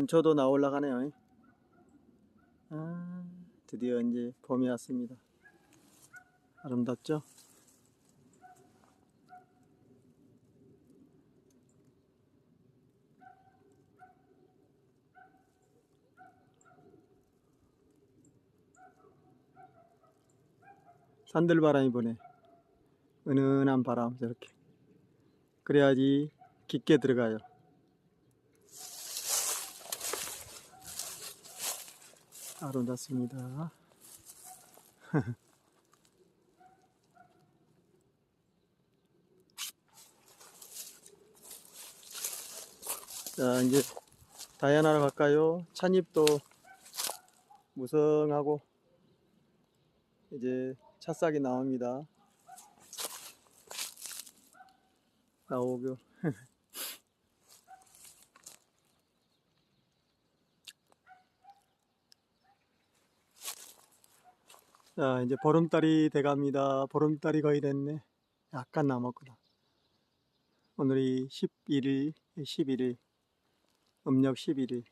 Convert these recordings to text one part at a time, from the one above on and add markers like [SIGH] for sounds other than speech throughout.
단초도 나올라 가네요. 아, 드디어 이제 봄이 왔습니다. 아름답죠? 산들바람이 부네. 은은한 바람 저렇게. 그래야지 깊게 들어가요. 아름답습니다. [LAUGHS] 자, 이제 다이아나로 갈까요? 찻잎도 무성하고 이제 찻싹이 나옵니다. 나오고 [LAUGHS] 자, 이제 보름달이 돼갑니다. 보름달이 거의 됐네. 약간 남았구나. 오늘이 11일, 11일, 음력 11일.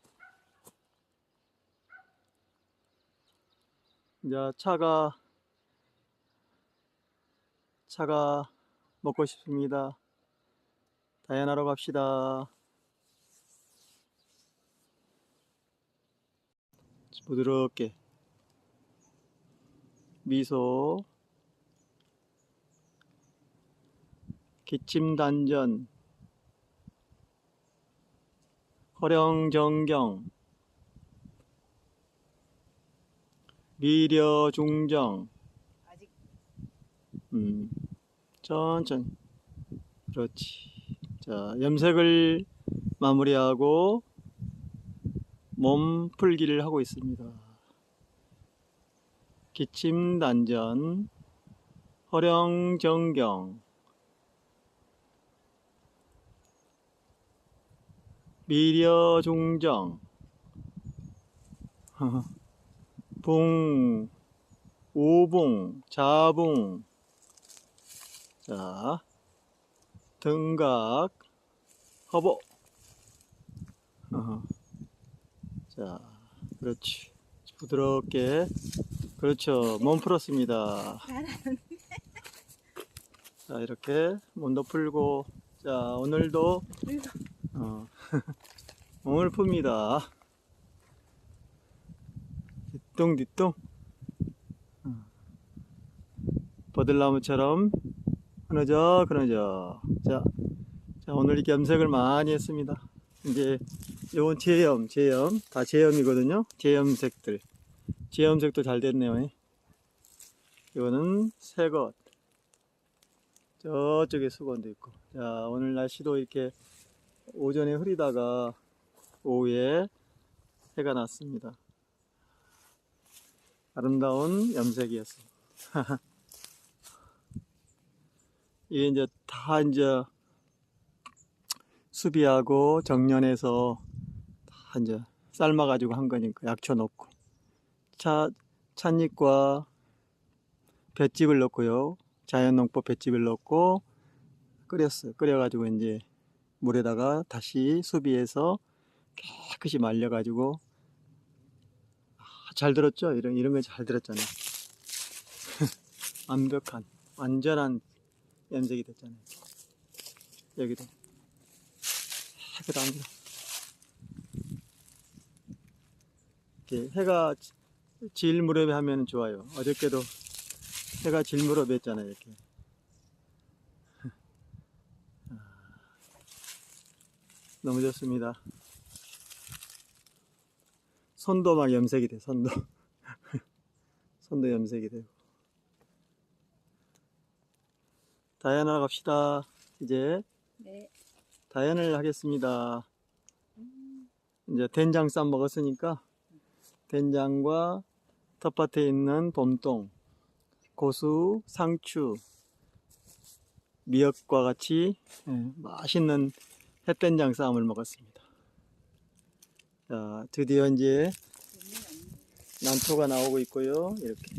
이제 차가, 차가 먹고 싶습니다. 다이아나로 갑시다. 부드럽게. 미소 기침단전 허령정경 미려중정. 음, 천천히. 그렇지. 자 염색을 마무리하고 몸 풀기를 하고 있습니다 기침단전, 허령정경, 미려중정, [LAUGHS] 붕, 오붕, 자붕, 자, 등각, 어허. [LAUGHS] 자, 그렇지. 부드럽게 그렇죠. 몸 풀었습니다. 자, 이렇게 몸도 풀고, 자, 오늘도, 어, [LAUGHS] 몸을 풉니다. 뒤뚱뒤뚱. 어. 버들나무처럼 흐느적, 흐느적. 자, 자, 오늘 이렇게 염색을 많이 했습니다. 이제, 요건 제염, 제염. 다 제염이거든요. 제염색들. 지염색도 잘 됐네요. 이거는 새것. 저쪽에 수건도 있고. 자, 오늘 날씨도 이렇게 오전에 흐리다가 오후에 해가 났습니다. 아름다운 염색이었습니다. [LAUGHS] 이게 이제 다 이제 수비하고 정년해서 다 이제 삶아가지고 한 거니까 약초 넣고. 차, 찻잎과 볏짚을 넣고요. 자연농법 볏짚을 넣고 끓였어요. 끓여가지고 이제 물에다가 다시 수비해서 깨끗이 말려가지고 아, 잘 들었죠? 이런 이런 거 잘 들었잖아요. [LAUGHS] 완벽한 완전한 염색이 됐잖아요. 여기도 깨끗합니다. 이렇게 해가 질 무렵에 하면 좋아요. 어저께도 해가 질 무렵에 했잖아요. 이렇게. [LAUGHS] 너무 좋습니다. 손도 막 염색이 돼, 손도. 손도 [LAUGHS] 염색이 되고. 다이아나 갑시다. 이제 네. 다이아나를 하겠습니다. 이제 된장 쌈 먹었으니까 된장과 텃밭에 있는 봄동, 고수, 상추, 미역과 같이 예, 맛있는 햇된장 쌈을 먹었습니다. 자, 드디어 이제 난초가 나오고 있고요. 이렇게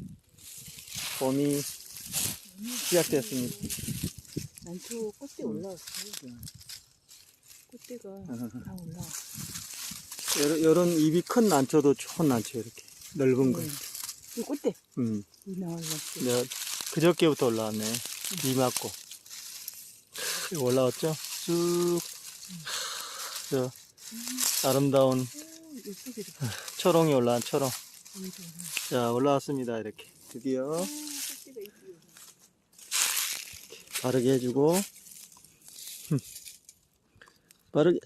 봄이 시작됐습니다. 난초 꽃대 올라왔어요. 꽃대가 [LAUGHS] 다 올라왔어. 요 런, 요런 입이 큰 난초도 좋은 난초, 이렇게. 넓은 거. 네. 이 꽃대. 음. 이. 내가 그저께부터 올라왔네. 비 맞고. 이거 올라왔죠? 쭉. 저, 아름다운 이렇게. 초롱이 올라온 초롱. 자, 올라왔습니다. 이렇게. 드디어. 바르게 해주고. 바르게.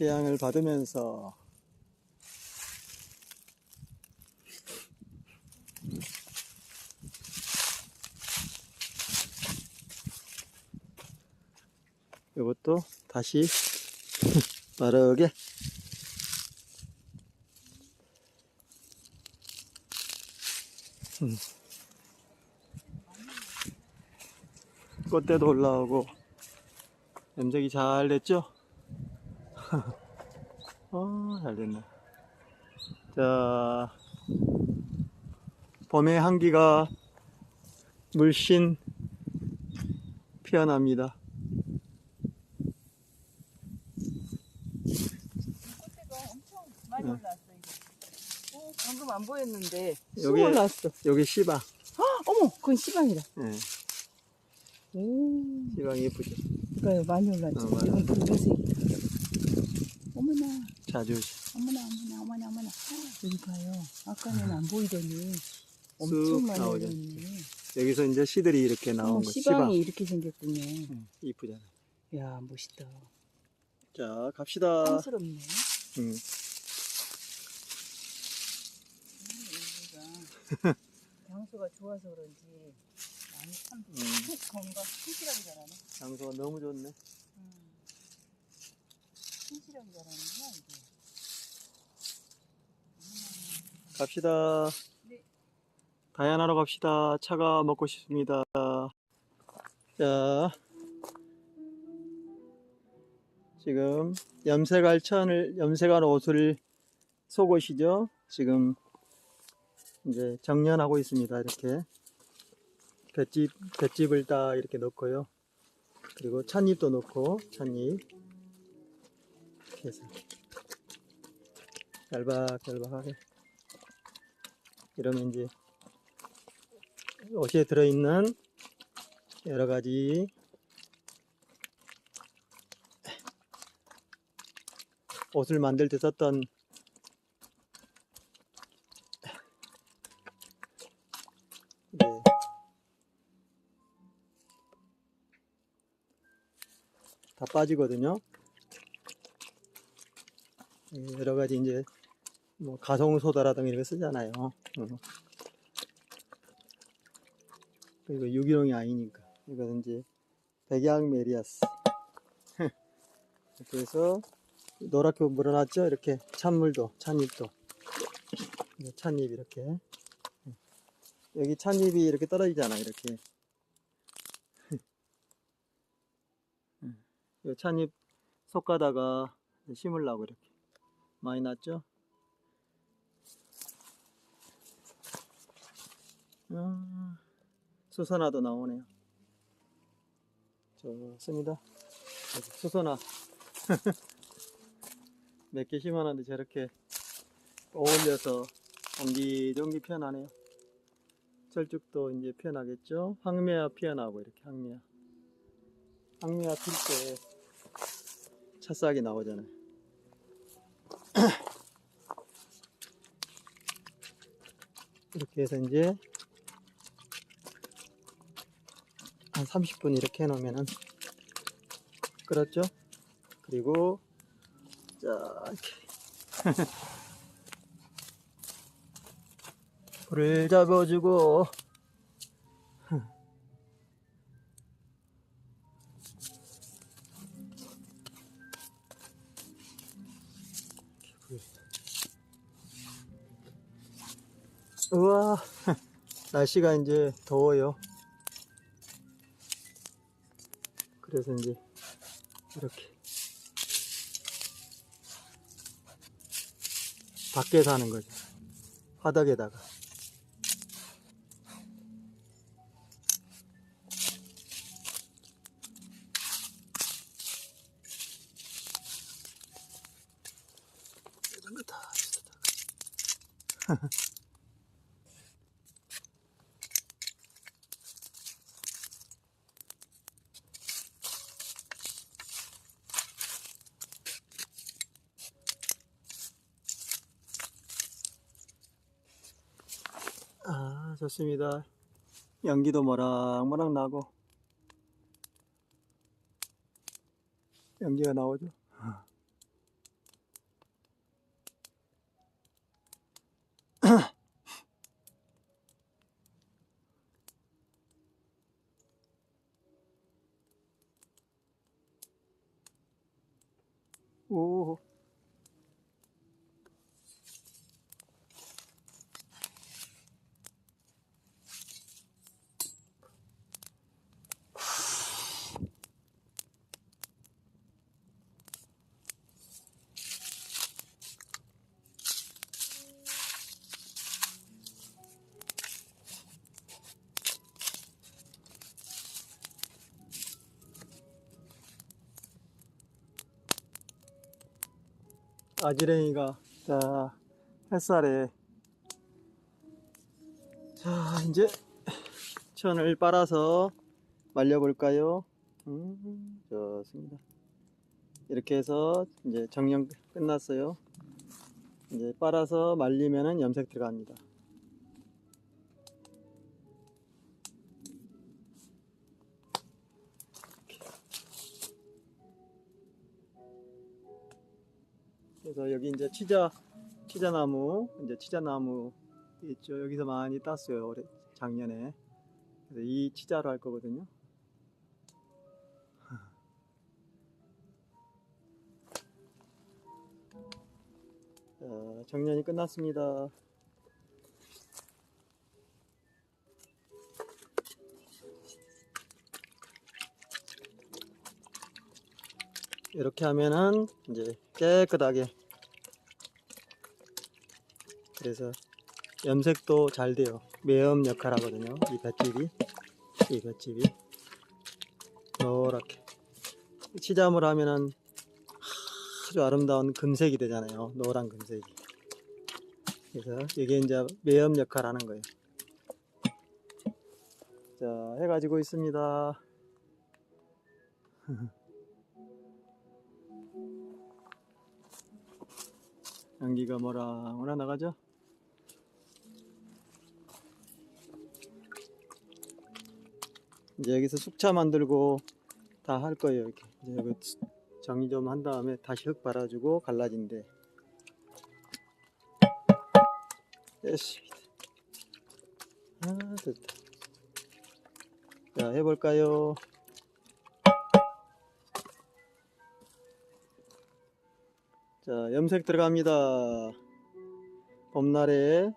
태양을 받으면서. 이것도 다시 [LAUGHS] 바르게 꽃대도 올라오고 염색이 잘 됐죠? 어, [LAUGHS] 잘 됐네. 자, 봄의 한기가 물씬 피어납니다. 꽃대가 엄청 많이 네. 올라왔어, 이거. 어, 방금 안 보였는데. 쑥 여기- 올라왔어. 여기 시방. 어머, 그건 시방이다. 예, 오, 시방 예쁘죠? 이거요, 많이 올랐죠. 어, 맞아. 이건 붉은색이다. 어머나, 자주 어머나, 어머나, 어머나, 어머나. 여기 봐요. 아까는 안 보이더니 쑥 엄청 많이 나오죠. 올랐네. 여기서 이제 시들이 이렇게 나온 어, 거 시방이 시방. 이렇게 생겼군요. 응, 이쁘잖아. 야, 멋있다. 자, 갑시다. 탐스럽네. 음, 여기가 [LAUGHS] 장소가 좋아서 그런지 많이 참 음. 건강 신실하게 자라네. 장소가 너무 좋네. 음. 갑시다. 네. 다이아나로 갑시다. 차가 먹고 싶습니다. 자, 지금 염색할 천을, 염색한 옷을 속옷이죠. 지금 이제 정년하고 있습니다. 이렇게. 볏짚, 볏짚을 딱 이렇게 넣고요. 그리고 찻잎도 넣고, 찻잎. 이렇게 해서. 얇박얇박하게. 이러면 이제 옷에 들어있는 여러 가지 옷을 만들 때 썼던 네. 다 빠지거든요. 예, 여러 가지 이제 뭐 가성 소다라든가 이런 거 쓰잖아요. 어. 그리고 유기농이 아니니까. 이것은 이제 백양 메리아스. [LAUGHS] 이렇게 해서 노랗게 물어놨죠? 이렇게 찬물도 찬잎도. 네, 찬잎 이렇게. 여기 찬잎이 이렇게 떨어지잖아 이렇게. [LAUGHS] 이 찬잎 솎아다가 심으려고 이렇게 많이 났죠 아, 수선화도 나오네요. 좋습니다. 수선화. [LAUGHS] 몇 개 심어놨는데 저렇게 어울려서 옹기종기 피어나네요. 철쭉도 이제 피어나겠죠? 황매화 피어나고 이렇게 황매화. 황매화 필 때 찻싹이 나오잖아요. 이렇게 해서 이제 한 30분 이렇게 해놓으면은 끓었죠? 그리고 자 이렇게 [LAUGHS] 불을 잡아주고 우와. [LAUGHS] 날씨가 이제 더워요. 그래서 이제 이렇게 밖에서 하는 거죠. 화덕에다가 아, 좋습니다. 연기도 모락모락 나고 연기가 나오죠. [LAUGHS] 오. 아지랭이가 자 햇살에 자 이제 천을 빨아서 말려볼까요? 음, 좋습니다. 이렇게 해서 이제 정령 끝났어요. 이제 빨아서 말리면은 염색 들어갑니다. 그래서 여기 이제 치자 치자나무 이제 치자나무 있죠. 여기서 많이 땄어요 올해 작년에. 그래서 이 치자로 할 거거든요. [LAUGHS] 자, 정년이 끝났습니다. 이렇게 하면은 이제 깨끗하게 그래서 염색도 잘 돼요. 매염 역할 하거든요. 이 볏짚이. 이 볏짚이. 노랗게. 치잠을 하면은 아주 아름다운 금색이 되잖아요. 노란 금색이. 그래서 이게 이제 매염 역할 하는 거예요. 자 해가지고 있습니다. [LAUGHS] 연기가 뭐라 뭐라 나가죠? 이제 여기서 숙차 만들고 다 할 거예요. 이렇게 이제 이거 정리 좀 한 다음에 다시 흙 발라주고 갈라진대. 예시. 아 됐다. 자 해볼까요? 자, 염색 들어갑니다. 봄날에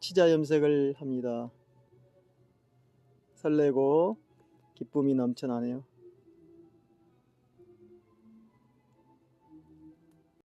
치자 염색을 합니다. 설레고 기쁨이 넘쳐나네요.